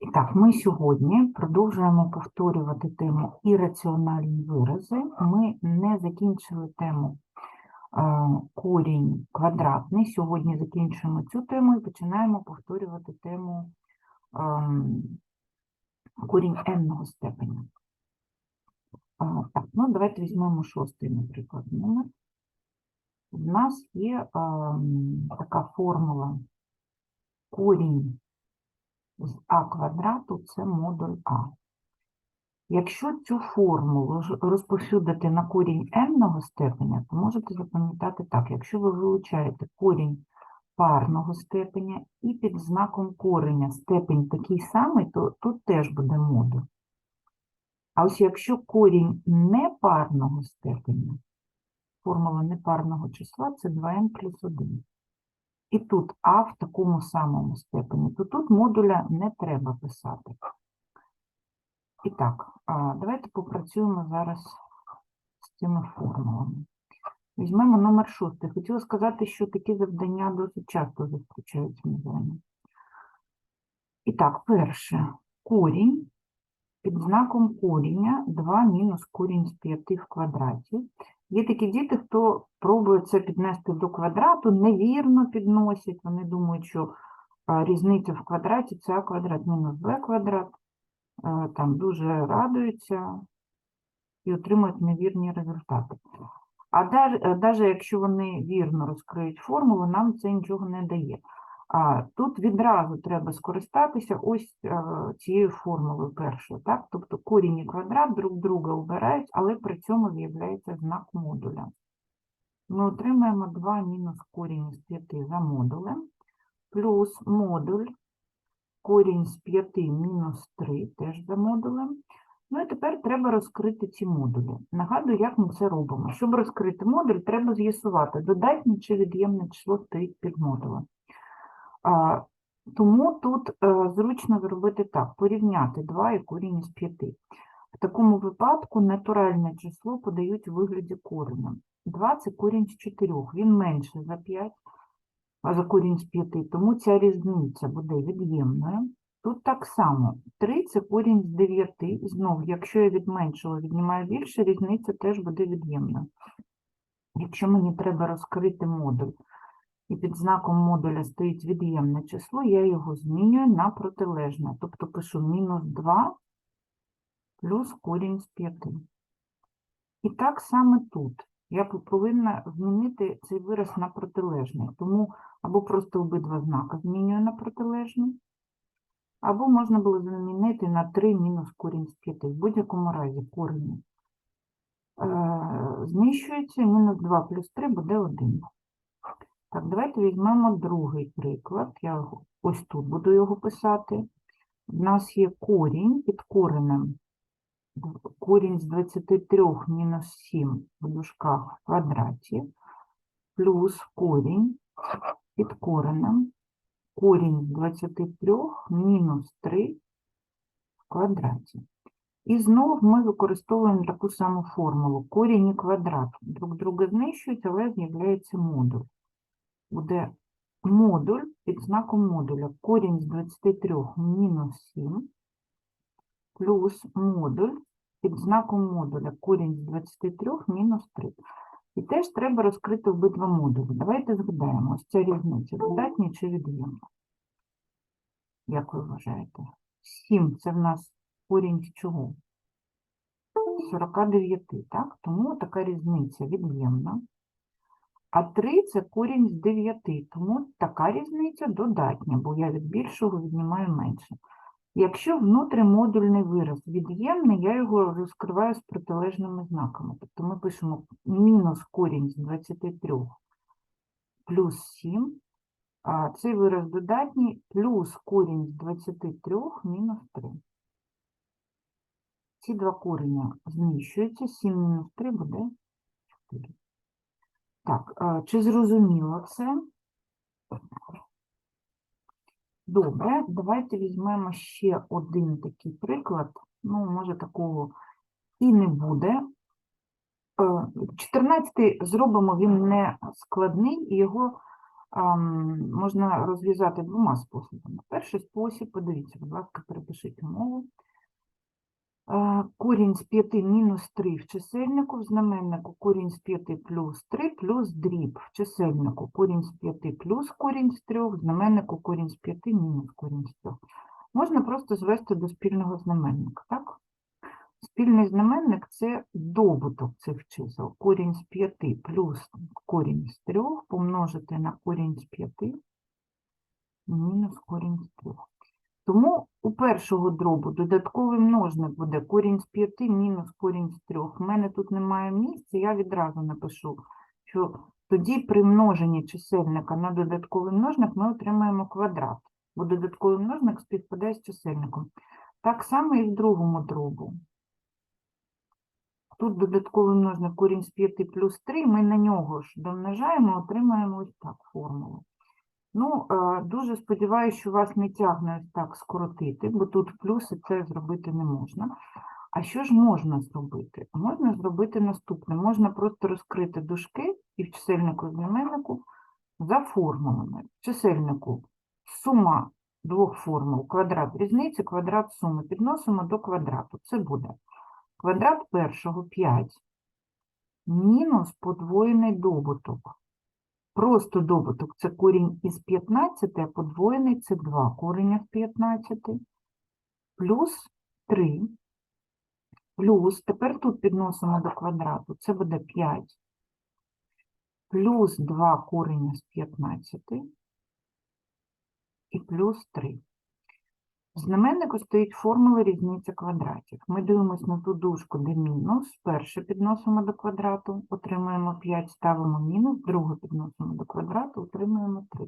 І так, ми сьогодні продовжуємо повторювати тему ірраціональні вирази. Ми не закінчили тему е, корінь квадратний. Сьогодні закінчуємо цю тему і починаємо повторювати тему ем, корінь n-ного степеня. Так, ну давайте візьмемо шостий, наприклад, номер. У нас є ем, така формула корінь з а квадрату це модуль А. Якщо цю формулу розповсюдити на корінь n-ного степеня, то можете запам'ятати так, якщо ви вилучаєте корінь парного степеня і під знаком кореня степень такий самий, то тут теж буде модуль. А ось якщо корінь непарного степеня, формула непарного числа це 2n плюс 1 і тут А в такому самому степені, то тут модуля не треба писати. І так, давайте попрацюємо зараз з цими формулами. Візьмемо номер шостий. Хотіла сказати, що такі завдання досить часто зустрічаються на вами. І так, перше. Корінь під знаком коріння 2 мінус корінь з 5 в квадраті. Є такі діти, хто пробує це піднести до квадрату, невірно підносять. Вони думають, що різниця в квадраті це а квадрат мінус b квадрат. Там дуже радуються і отримують невірні результати. А навіть якщо вони вірно розкриють формулу, нам це нічого не дає. Тут відразу треба скористатися ось е, цією формулою першою. Так? Тобто корінь і квадрат друг друга обирають, але при цьому з'являється знак модуля. Ми отримаємо 2 мінус корінь з 5 за модулем, плюс модуль корінь з 5 мінус 3 теж за модулем. Ну і тепер треба розкрити ці модулі. Нагадую, як ми це робимо. Щоб розкрити модуль, треба з'ясувати, додатнє чи від'ємне число стоїть під модулем. Тому тут е, зручно зробити так: порівняти 2 і корінь із 5. В такому випадку натуральне число подають у вигляді кореня. 2 це корінь з 4, він менше за 5, а за корінь з 5, тому ця різниця буде від'ємною. Тут так само. 3 це корінь з 9, і знову, якщо я від меншого віднімаю більше, різниця теж буде від'ємною. Якщо мені треба розкрити модуль, і під знаком модуля стоїть від'ємне число, я його змінюю на протилежне. Тобто пишу мінус 2 плюс корінь з 5. І так саме тут. Я повинна змінити цей вираз на протилежний. Тому або просто обидва знака змінюю на протилежний, або можна було замінити на 3 мінус корінь з 5. В будь-якому разі корені е, зміщуються, мінус 2 плюс 3 буде 1. Так, давайте візьмемо другий приклад. Я ось тут буду його писати. У нас є корінь під коренем. Корінь з 23 мінус 7 в дужках в квадраті, плюс корінь під коренем. Корінь з 23 мінус 3 в квадраті. І знову ми використовуємо таку саму формулу. Корінь і квадрат друг друга знищують, але з'являється модуль буде модуль під знаком модуля. Корінь з 23 мінус 7 плюс модуль під знаком модуля. Корінь з 23 мінус 3. І теж треба розкрити обидва модулі. Давайте згадаємо, ось ця різниця додатня чи від'ємна. Як ви вважаєте? 7 це в нас корінь з чого? 49, так? Тому така різниця від'ємна. А 3 це корінь з 9, тому така різниця додатня, бо я від більшого віднімаю менше. Якщо внутрімодульний вираз від'ємний, я його розкриваю з протилежними знаками. Тобто ми пишемо мінус корінь з 23 плюс 7, а цей вираз додатній плюс корінь з 23 мінус 3. Ці два корення зміщуються, 7 мінус 3 буде 4. Так, чи зрозуміло це? Добре, давайте візьмемо ще один такий приклад. Ну, може, такого і не буде. 14-й зробимо, він не складний, і його можна розв'язати двома способами. Перший спосіб, подивіться, будь ласка, перепишіть умову. Корінь з 5 мінус 3 в чисельнику, в знаменнику корінь з 5 плюс 3 плюс дріб в чисельнику корінь з 5 плюс корінь з 3, в знаменнику корінь з 5 мінус корінь з 3. Можна просто звести до спільного знаменника, так? Спільний знаменник – це добуток цих чисел. Корінь з 5 плюс корінь з 3 помножити на корінь з 5 мінус корінь з 3. Тому у першого дробу додатковий множник буде корінь з 5 мінус корінь з 3. У мене тут немає місця, я відразу напишу, що тоді при множенні чисельника на додатковий множник ми отримаємо квадрат, бо додатковий множник співпадає з чисельником. Так само і в другому дробу. Тут додатковий множник корінь з 5 плюс 3, ми на нього ж домножаємо, отримаємо ось так формулу. Ну, дуже сподіваюся, що вас не тягне так скоротити, бо тут плюси це зробити не можна. А що ж можна зробити? Можна зробити наступне. Можна просто розкрити дужки і в чисельнику і в знаменнику за формулами. В чисельнику сума двох формул, квадрат різниці, квадрат суми. Підносимо до квадрату. Це буде квадрат першого 5 мінус подвоєний добуток. Просто добуток це корінь із 15, а подвоєний це 2 кореня з 15, плюс 3, плюс, тепер тут підносимо до квадрату, це буде 5, плюс 2 кореня з 15 і плюс 3. Знаменнику стоїть формула різниця квадратів. Ми дивимося на ту дужку, де мінус. Перше підносимо до квадрату, отримуємо 5, ставимо мінус, друге підносимо до квадрату, отримуємо 3.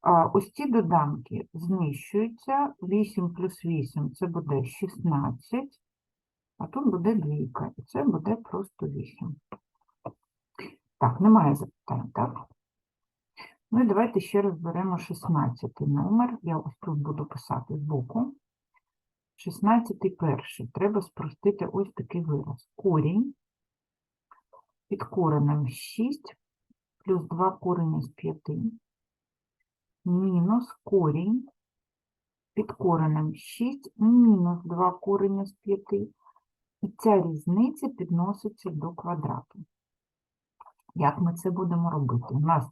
А ось ці доданки знищуються. 8 плюс 8 це буде 16, а тут буде двійка, і це буде просто 8. Так, немає запитань, так? Ну і давайте ще раз беремо 16 номер. Я ось тут буду писати збоку. 16 перший. Треба спростити ось такий вираз. Корінь під коренем 6 плюс 2 корені з 5 мінус корінь під коренем 6 мінус 2 корені з 5. І ця різниця підноситься до квадрату. Як ми це будемо робити? У нас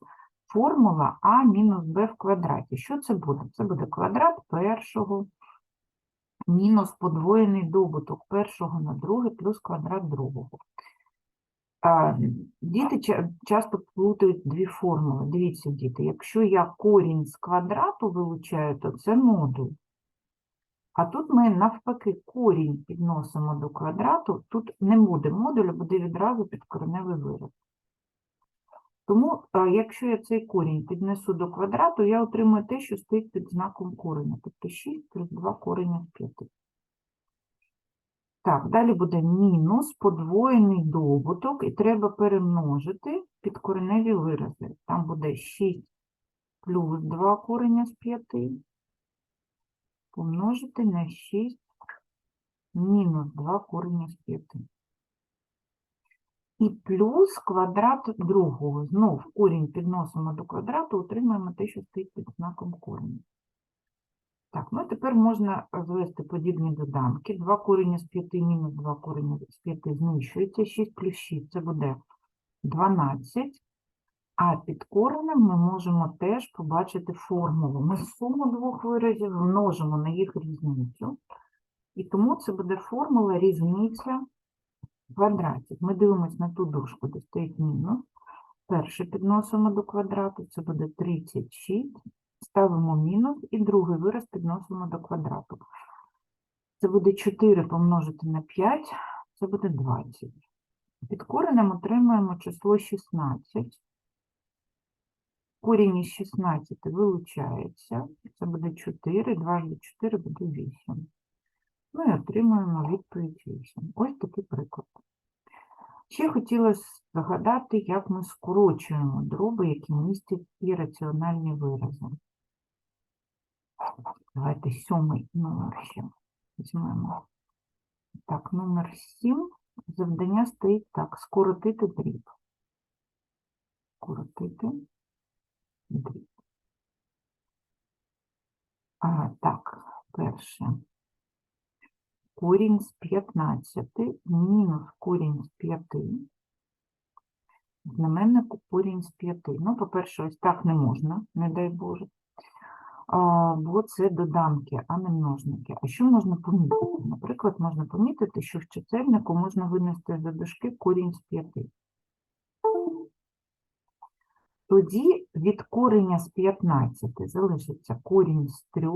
формула а мінус b в квадраті. Що це буде? Це буде квадрат першого мінус подвоєний добуток першого на друге плюс квадрат другого. Діти часто плутають дві формули. Дивіться, діти, якщо я корінь з квадрату вилучаю, то це модуль. А тут ми навпаки корінь підносимо до квадрату, тут не буде модуля, буде відразу підкореневий вираз. Тому, е, якщо я цей корінь піднесу до квадрату, я отримую те, що стоїть під знаком кореня, тобто 6 плюс 2 корення з 5. Так, далі буде мінус подвоєний добуток, і треба перемножити підкореневі вирази. Там буде 6 плюс 2 корення з 5 помножити на 6 мінус 2 корення з 5. І плюс квадрат другого. Знов корінь підносимо до квадрату, отримаємо те, що стоїть під знаком кореня. Так, ну тепер можна звести подібні доданки. 2 корення з 5 мінус 2 корення з 5 знищується. 6 плюс 6 це буде 12. А під коренем ми можемо теж побачити формулу. Ми суму двох виразів множимо на їх різницю. І тому це буде формула різниця квадратів. Ми дивимося на ту дужку, де стоїть мінус. Перше підносимо до квадрату, це буде 36. Ставимо мінус і другий вираз підносимо до квадрату. Це буде 4 помножити на 5, це буде 20. Під коренем отримаємо число 16. Корінь із 16 вилучається. Це буде 4, 2 до 4 буде 8. Ну і отримуємо відповідь 8. Ось. Ще хотілося згадати, як ми скорочуємо дроби, які містять ірраціональні вирази. Давайте сьомий номер ще візьмемо. Так, номер 7. Завдання стоїть так: скоротити дріб. Скоротити дріб. А, так, перше. Корінь з 15 мінус корінь з 5. Знаменнику корінь з 5. Ну, по-перше, ось так не можна, не дай Боже. А, бо це доданки, а не множники. А що можна помітити? Наприклад, можна помітити, що в чисельнику можна винести за дужки корінь з 5. Тоді від кореня з 15 залишиться корінь з 3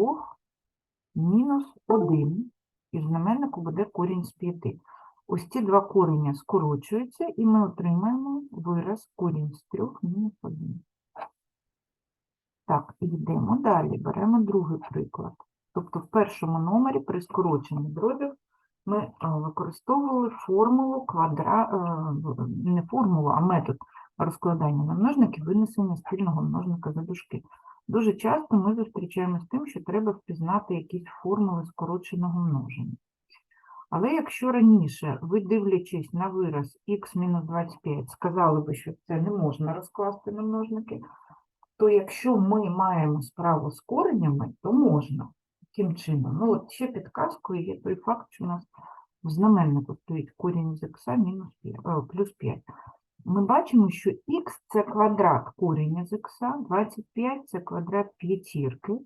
мінус 1, і в знаменнику буде корінь з 5. Ось ці два корення скорочуються, і ми отримаємо вираз корінь з 3 мінус 1. Так, йдемо далі. Беремо другий приклад. Тобто в першому номері при скороченні дробів ми використовували формулу квадра... е, не формулу, а метод розкладання на множники, винесення спільного множника за дужки. Дуже часто ми зустрічаємося з тим, що треба впізнати якісь формули скороченого множення. Але якщо раніше ви, дивлячись на вираз х-25, сказали би, що це не можна розкласти на множники, то якщо ми маємо справу з коренями, то можна. Таким чином. Ну, от ще підказкою є той факт, що у нас в знаменнику стоїть корінь з х мінус 5, е, плюс 5. Ми бачимо, що х – це квадрат коріння з х, 25 – це квадрат п'ятірки,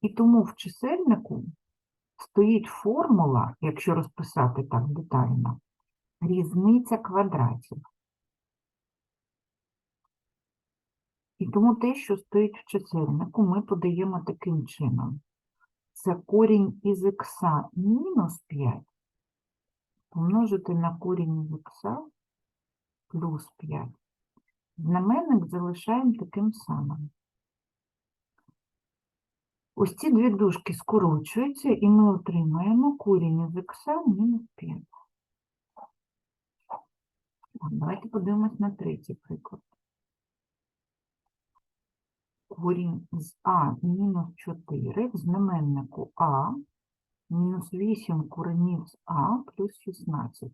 і тому в чисельнику стоїть формула, якщо розписати так детально, різниця квадратів. І тому те, що стоїть в чисельнику, ми подаємо таким чином. Це корінь із х мінус 5 помножити на корінь із х плюс 5. Знаменник залишаємо таким самим. Ось ці дві дужки скорочуються, і ми отримаємо корінь із х мінус 5. Давайте подивимось на третій приклад. Корінь з а мінус 4 в знаменнику а мінус 8 коренів з а плюс 16.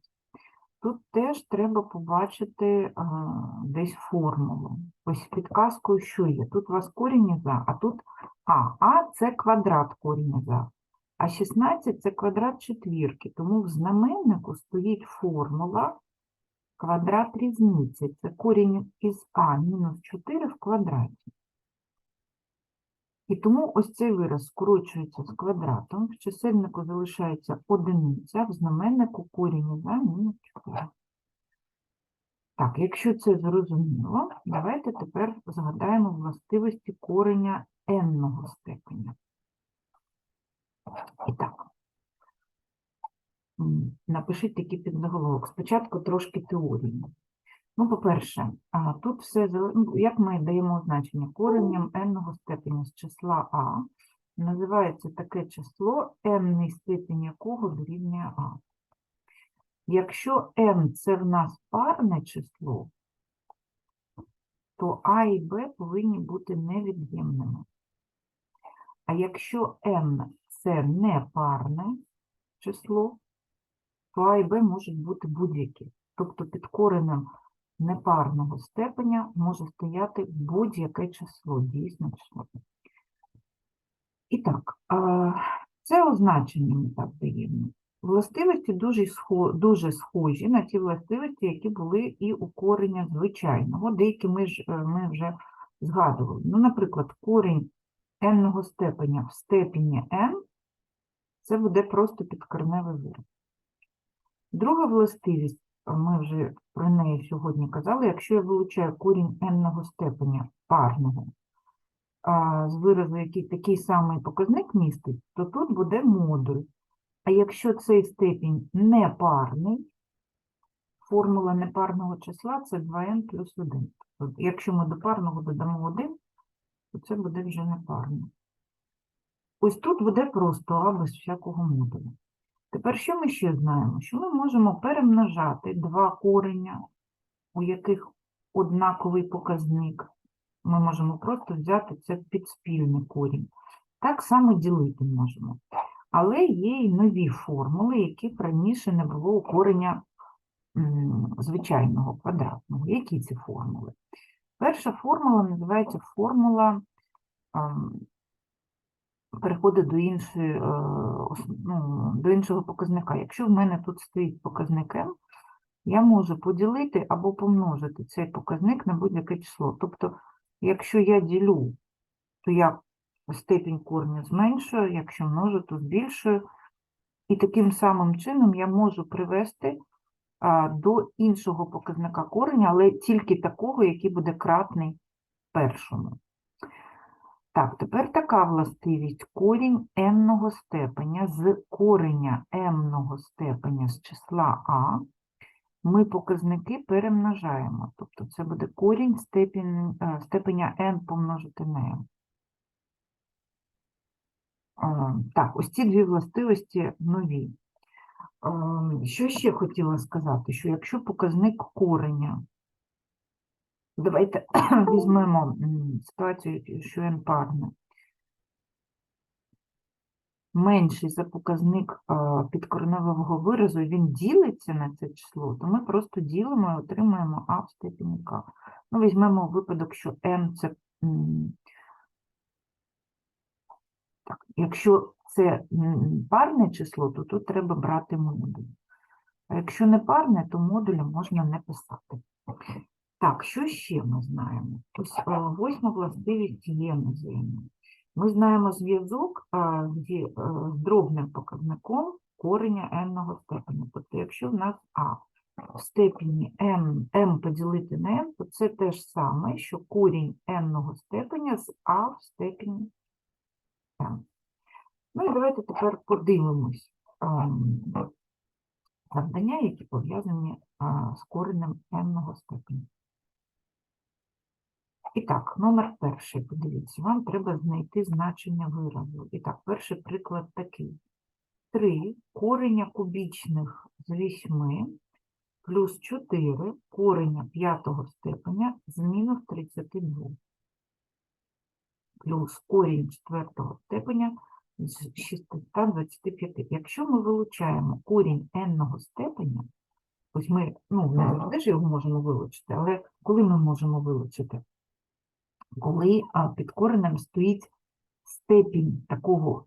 Тут теж треба побачити а, десь формулу. Ось підказкою, що є. Тут у вас корінь із а, тут а. А це квадрат корінь із а. А 16 це квадрат четвірки. Тому в знаменнику стоїть формула квадрат різниці. Це корінь із а мінус 4 в квадраті. І тому ось цей вираз скорочується з квадратом, в чисельнику залишається одиниця, в знаменнику корінь із а мінус 4. Так, якщо це зрозуміло, давайте тепер згадаємо властивості кореня n-ного степеня. І так, напишіть такий підзаголовок. Спочатку трошки теорії. Ну, по-перше, тут все, ну, як ми даємо значення коренням n-ного степеня з числа а, називається таке число, n степень якого дорівнює а. Якщо n – це в нас парне число, то а і b повинні бути невід'ємними. А якщо n – це непарне число, то а і b можуть бути будь-які. Тобто під коренем непарного степеня може стояти будь-яке число, дійсне число. І так, це означення ми так даємо. Властивості дуже, дуже схожі на ті властивості, які були і у кореня звичайного. Деякі ми, ж, е, ми вже згадували. Ну, наприклад, корінь n-ного степеня в степені n – це буде просто підкорневий вираз. Друга властивість, ми вже про неї сьогодні казали, якщо я вилучаю корінь n-ного степеня парного з виразу, який такий самий показник містить, то тут буде модуль. А якщо цей степінь непарний, формула непарного числа це 2n плюс 1. Тобто, Якщо ми до парного додамо 1, то це буде вже непарно. Ось тут буде просто а без всякого модуля. Тепер що ми ще знаємо? Що ми можемо перемножати два корення, у яких однаковий показник. Ми можемо просто взяти це під спільний корінь. Так само ділити можемо. Але є і нові формули, яких раніше не було у корення звичайного квадратного. Які ці формули? Перша формула називається формула ам, переходу до, іншої, е, ну, до іншого показника. Якщо в мене тут стоїть показник m, я можу поділити або помножити цей показник на будь-яке число. Тобто, якщо я ділю, то я степінь кореню зменшую, якщо множу, то збільшую. І таким самим чином я можу привести до іншого показника кореня, але тільки такого, який буде кратний першому. Так, тепер така властивість. Корінь n-ного степеня з кореня m-ного степеня з числа а ми показники перемножаємо. Тобто це буде корінь степень, е, степеня n помножити на m. Е, Так, ось ці дві властивості нові. Ем, Що ще хотіла сказати? Що якщо показник кореня, давайте візьмемо ситуацію, що n парне, менший за показник підкореневого виразу, він ділиться на це число, то ми просто ділимо і отримуємо а в степені k. Ну, візьмемо випадок, що n це Так, якщо це парне число, то тут треба брати модуль. А якщо не парне, то модуля можна не писати. Так, що ще ми знаємо? Ось е, восьма властивість є називаємо. Ми знаємо зв'язок зі, е, з дробним показником кореня n-ного степеня. Тобто, якщо в нас а в степені m, m поділити на n, то це те ж саме, що корінь n-ного степеня з а в степені m. Ну і давайте тепер подивимось ем, завдання, які пов'язані з коренем n-ного степеня. І так, номер перший, подивіться, вам треба знайти значення виразу. І так, перший приклад такий. 3 кореня кубічних з 8 плюс 4 кореня п'ятого степеня з мінус 32 плюс корінь четвертого степеня з 625. Якщо ми вилучаємо корінь n-ного степеня, ось ми, ну, не завжди ж його можемо вилучити, але коли ми можемо вилучити? Коли під коренем стоїть степінь такого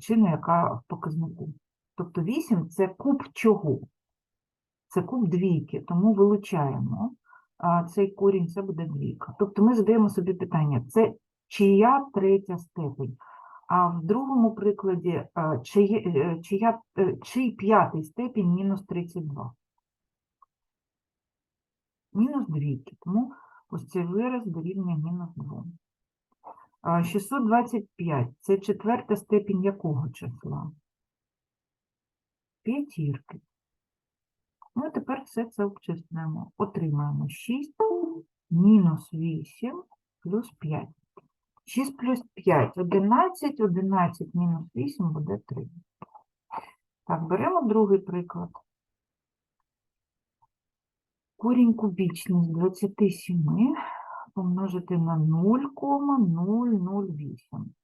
чину, яка в показнику. Тобто 8 – це куб чого? Це куб двійки, тому вилучаємо цей корінь, це буде двійка. Тобто ми задаємо собі питання, це чия третя степень? А в другому прикладі, чиє, е, чия, е, чий п'ятий степінь мінус 32? Мінус двійки, тому ось цей вираз дорівнює мінус 2. 625 – це четверта степінь якого числа? П'ятірки. Ну, тепер все це обчислюємо. Отримаємо 6 мінус 8 плюс 5. 6 плюс 5 – 11, 11 мінус 8 буде 3. Так, беремо другий приклад. Корінь кубічний з 27 помножити на 0,008.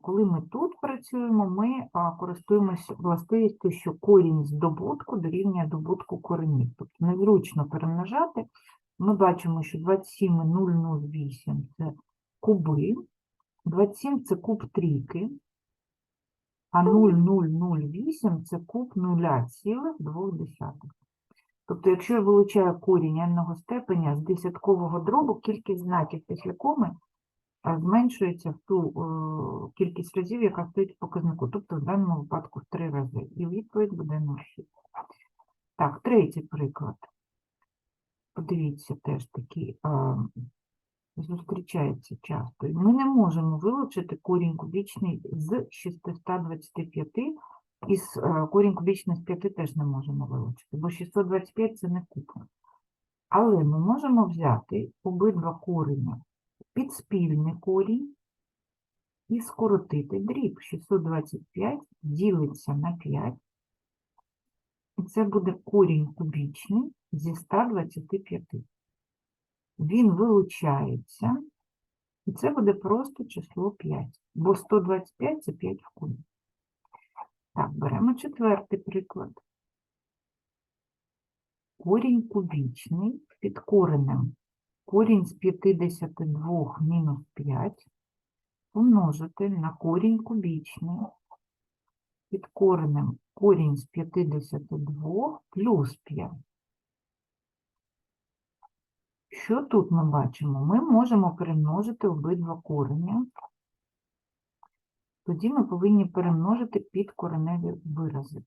Коли ми тут працюємо, ми користуємося властивістю, що корінь з добутку дорівнює добутку коренів. Тобто незручно перемножати. Ми бачимо, що 27 і 008 – це куби, 27 – це куб трійки, а 0,008 – це куб 0,2. Тобто, якщо я вилучаю корінь n-ного степеня з десяткового дробу, кількість знаків після коми зменшується в ту е, кількість разів, яка стоїть в показнику, тобто в даному випадку в три рази. І відповідь буде 0,6. Так, третій приклад. Подивіться, теж такий а, зустрічається часто. Ми не можемо вилучити корінь кубічний з 625, і е, корінь кубічний з 5 теж не можемо вилучити, бо 625 – це не куб. Але ми можемо взяти обидва корення під спільний корінь і скоротити дріб. 625 ділиться на 5, і це буде корінь кубічний зі 125. Він вилучається, і це буде просто число 5, бо 125 – це 5 в кубі. Так, беремо четвертий приклад. Корінь кубічний під коренем корінь з 52 мінус 5 помножити на корінь кубічний під коренем корінь з 52 плюс 5. Що тут ми бачимо? Ми можемо перемножити обидва корення. Тоді ми повинні перемножити підкореневі вирази.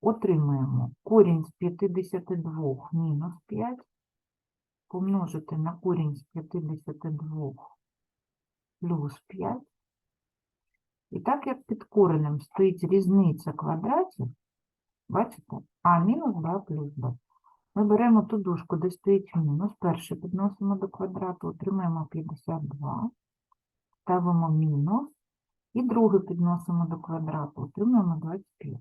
Отримуємо корінь з 52 мінус 5 помножити на корінь з 52 плюс 5. І так як під коренем стоїть різниця квадратів, бачите, а мінус 2 плюс 2. Ми беремо ту дужку, де стоїть мінус, перше підносимо до квадрату, отримаємо 52, ставимо мінус, і друге підносимо до квадрату, отримаємо 25.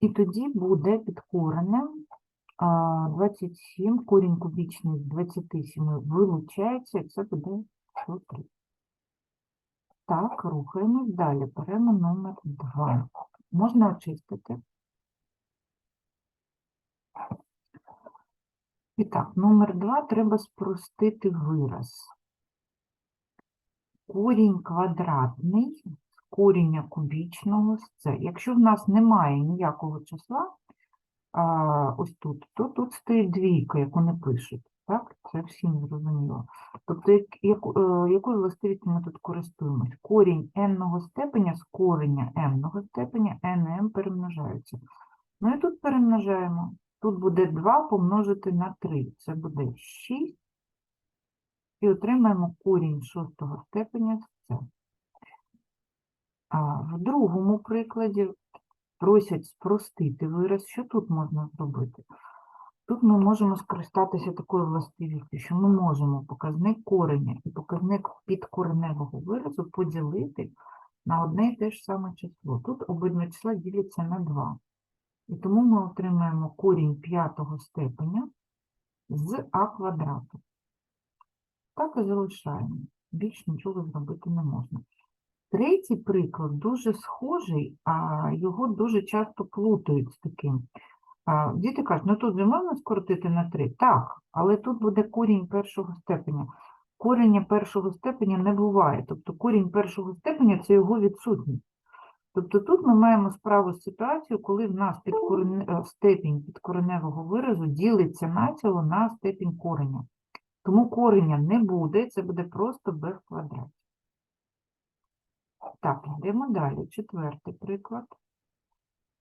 І тоді буде під коренем 27, корінь кубічний з 27 вилучається, і це буде 103. Так, рухаємось далі. Беремо номер 2. Можна очистити. І так, номер 2 треба спростити вираз. Корінь квадратний з коріння кубічного з це. Якщо в нас немає ніякого числа, а, ось тут, то тут стоїть двійка, яку не пишуть. Так, це всім зрозуміло. Тобто, як, яку- е, якою властивістю ми тут користуємось? Корінь n-ного степеня з кореня m-ного степеня, n і m перемножаються. Ну і тут перемножаємо. Тут буде 2 помножити на 3. Це буде 6. І отримаємо корінь шостого степеня з це. В другому прикладі просять спростити вираз. Що тут можна зробити? Тут ми можемо скористатися такою властивістю, що ми можемо показник кореня і показник підкореневого виразу поділити на одне і те ж саме число. Тут обидва числа діляться на 2. І тому ми отримаємо корінь п'ятого степеня з а квадрату. Так і залишаємо. Більш нічого зробити не можна. Третій приклад дуже схожий, а його дуже часто плутають з таким. Діти кажуть, ну тут же можна скоротити на 3? Так, але тут буде корінь першого степеня. Корення першого степеня не буває. Тобто корінь першого степеня – це його відсутність. Тобто тут ми маємо справу з ситуацією, коли в нас підкорене- е, степінь підкореневого виразу ділиться націло на степінь кореня. Тому кореня не буде, це буде просто b в квадраті. Так, йдемо далі. Четвертий приклад.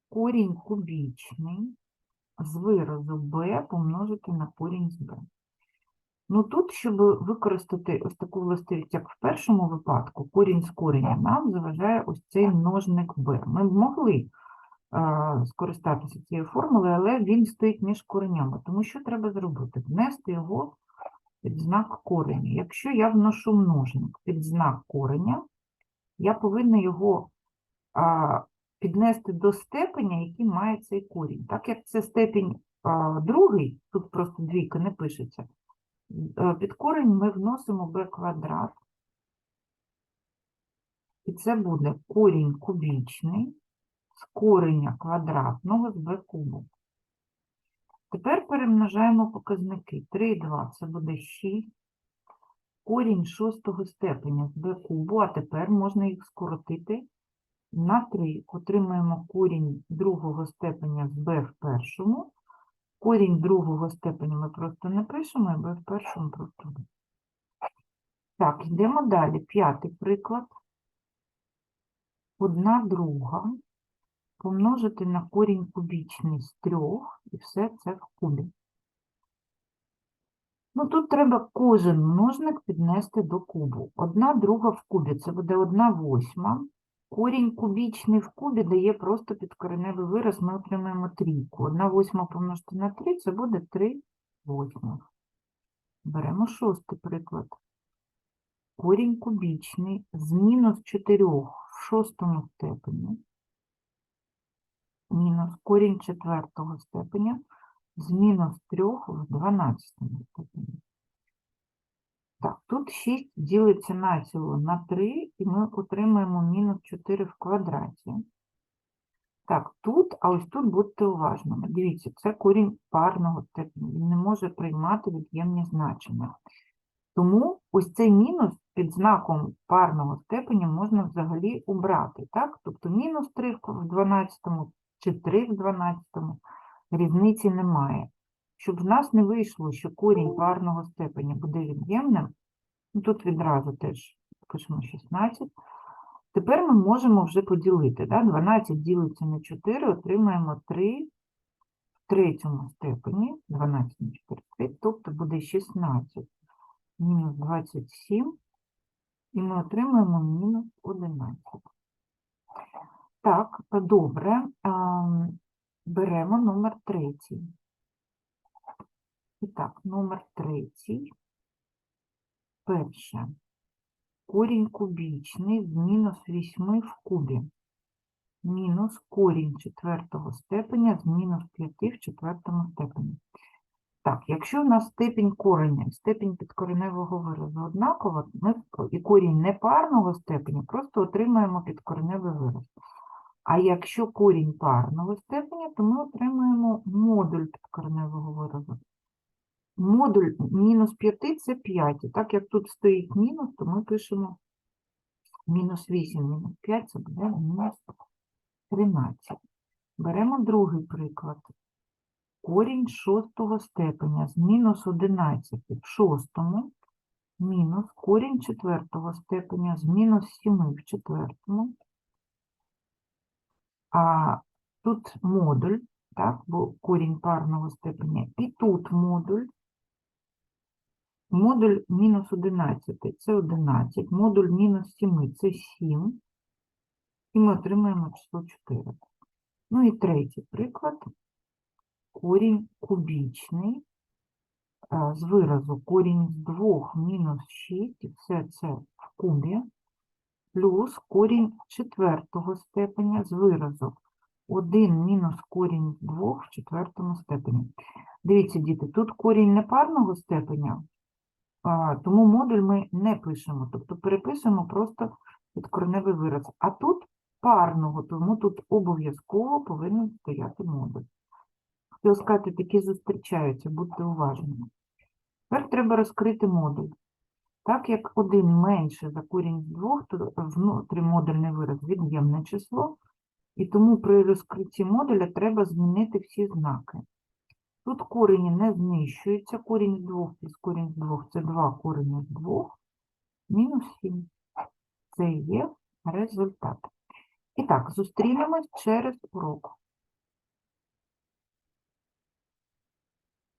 Корінь кубічний з виразу b помножити на корінь з b. Ну тут, щоб використати ось таку властивість, як в першому випадку, корінь з кореня, нам заважає ось цей множник b. Ми б могли а, скористатися цією формулою, але він стоїть між коренями. Тому що треба зробити? Внести його під знак кореня. Якщо я вношу множник під знак кореня, я повинна його а, піднести до степеня, який має цей корінь. Так як це степінь а, другий, тут просто двійка не пишеться, е, під корінь ми вносимо b квадрат, і це буде корінь кубічний з кореня квадратного з b кубу. Тепер перемножаємо показники. 3 і 2 це буде 6. Корінь шостого степеня з b кубу, а тепер можна їх скоротити на 3. Отримаємо корінь другого степеня з b в першому. Корінь другого степеня ми просто не пишемо, і b в першому просто b. Так, йдемо далі. П'ятий приклад. Одна друга помножити на корінь кубічний з трьох, і все це в кубі. Ну, тут треба кожен множник піднести до кубу. Одна друга в кубі, це буде одна восьма. Корінь кубічний в кубі дає просто підкореневий вираз, ми отримаємо трійку. Одна восьма помножити на 3, це буде 3 восьмих. Беремо шостий приклад. Корінь кубічний з мінус 4 в шостому степені мінус корінь четвертого степеня з мінус 3 в 12 степені. Так, тут 6 ділиться націло на 3, і ми отримаємо мінус 4 в квадраті. Так, тут, а ось тут будьте уважними. Дивіться, це корінь парного степеня. Він не може приймати від'ємні значення. Тому ось цей мінус під знаком парного степеня можна взагалі убрати. Так? Тобто мінус 3 в 12 чи 3 в 12 різниці немає. Щоб в нас не вийшло, що корінь парного степеня буде від'ємним, ну, тут відразу теж пишемо 16, Тепер ми можемо вже поділити. Да? 12 ділиться на 4, отримаємо 3 в третьому степені. 12 на 4, 3, тобто буде 16 мінус 27, і ми отримаємо мінус 11. Так, добре. ем, Беремо номер третій. І так, номер третій. Перше. Корінь кубічний з мінус 8 в кубі. Мінус корінь четвертого степеня з мінус 5 в четвертому степені. Так, якщо у нас степінь кореня степінь підкореневого виразу однакова, ми і корінь непарного степеня просто отримаємо підкореневий вираз. А якщо корінь парного степеня, то ми отримаємо модуль підкореневого виразу. Модуль мінус 5 це 5. І Так як тут стоїть мінус, то ми пишемо мінус 8, мінус 5, це буде мінус 13. Беремо другий приклад. Корінь шостого степеня з мінус 11 в шостому, мінус корінь четвертого степеня з мінус 7 в четвертому. А тут модуль, так, бо корінь парного степеня, і тут модуль. Модуль мінус 11 це 11, модуль мінус 7 це 7. І ми отримаємо число 4. Ну і третій приклад. Корінь кубічний з виразу корінь з 2 мінус 6, і все це в кубі, плюс корінь четвертого степеня з виразу 1 мінус корінь 2 в четвертому степені. Дивіться, діти, тут корінь непарного степеня, тому модуль ми не пишемо, тобто переписуємо просто підкореневий вираз. А тут парного, тому тут обов'язково повинен стояти модуль. Хотів сказати, такі зустрічаються, будьте уважними. Тепер треба розкрити модуль. Так як один менше за корінь з двох, то внутрімодульний вираз від'ємне число, і тому при розкритті модуля треба змінити всі знаки. Тут корені не знищуються, корінь з двох плюс корінь з двох – це 2 корені з двох, мінус 7. Це є результат. І так, зустрінемось через урок.